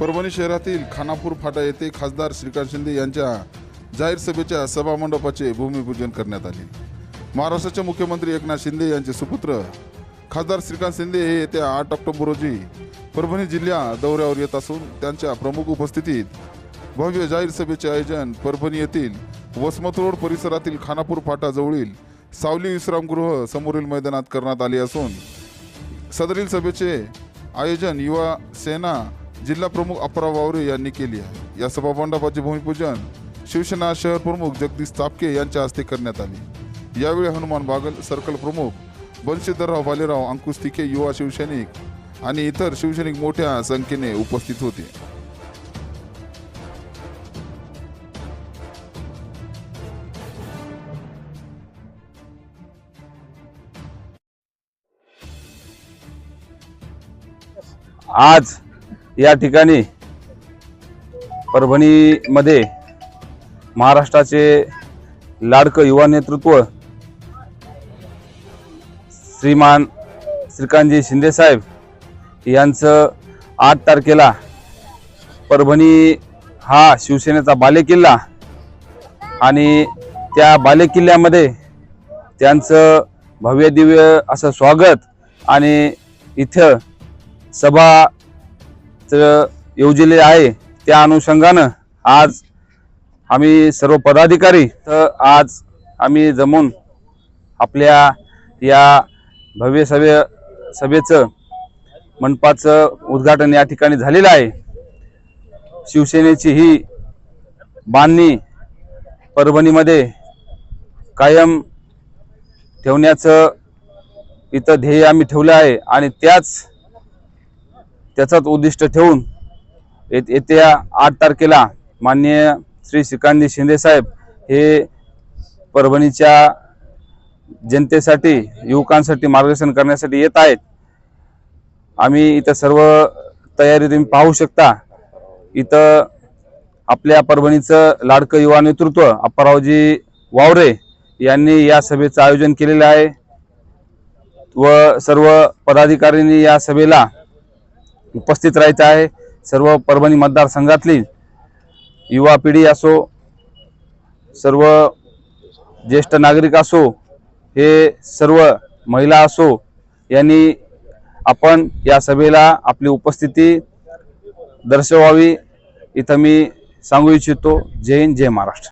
परभणी शहरातील खानापूर फाटा येथे खासदार श्रीकांत शिंदे यांच्या जाहीर सभेच्या सभामंडपाचे भूमिपूजन करण्यात आले. महाराष्ट्राचे मुख्यमंत्री एकनाथ शिंदे यांचे सुपुत्र खासदार श्रीकांत शिंदे हे येत्या आठ ऑक्टोबर रोजी परभणी जिल्ह्या दौऱ्यावर येत असून त्यांच्या प्रमुख उपस्थितीत भव्य जाहीर सभेचे आयोजन परभणी येथील वसमत रोड परिसरातील खानापूर फाटा जवळील सावली विश्रामगृह समोरील मैदानात करण्यात आले असून सदरील सभेचे आयोजन युवा सेना जिल्हा प्रमुख अप्पा वावरे यांनी केली आहे. या सभामंडपाचे भूमिपूजन शिवसेना शहर प्रमुख जगदीश तापके यांच्या हस्ते करण्यात आले. यावेळी हनुमान बागल सर्कल प्रमुख बंशीधरराव भालेराव अंकुश तिखे युवा शिवसैनिक आणि इतर शिवसैनिक मोठ्या संख्येने उपस्थित होते. आज या ठिकाणी परभणीमध्ये महाराष्ट्राचे लाडकं युवा नेतृत्व श्रीमान श्रीकांतजी शिंदेसाहेब यांचं आठ तारखेला परभणी हा शिवसेनेचा बालेकिल्ला आणि त्या बालेकिल्ल्यामध्ये त्यांचं भव्य दिव्य असं स्वागत आणि इथं सभा योजले आहे त्या अनुषंगानं आज आम्ही सर्व पदाधिकारी तर आज आम्ही जमून आपल्या या भव्य सभे सभेचं मंडपाचं उद्घाटन या ठिकाणी झालेलं आहे. शिवसेनेची ही बांधणी परभणीमध्ये कायम ठेवण्याचं इथं ध्येय आम्ही ठेवलं आहे आणि त्याच त्याचाच उद्दिष्ट ठेवून येत- येत्या आठ तारखेला माननीय श्री श्रीकांत शिंदे साहेब हे परभणीच्या जनतेसाठी युवकांसाठी मार्गदर्शन करण्यासाठी येत आहेत. आम्ही इथं सर्व तयारी तुम्ही पाहू शकता. इथं आपल्या परभणीचं लाडकं युवा नेतृत्व अप्पारावजी वावरे यांनी या सभेचं आयोजन केलेलं आहे व सर्व पदाधिकाऱ्यांनी या सभेला उपस्थित राहायचं आहे. सर्व परभणी मतदारसंघातली युवा पिढी असो सर्व ज्येष्ठ नागरिक असो हे सर्व महिला असो यांनी आपण या सभेला आपली उपस्थिती दर्शवावी. इथं मी सांगू इच्छितो. जय हिंद जय महाराष्ट्र.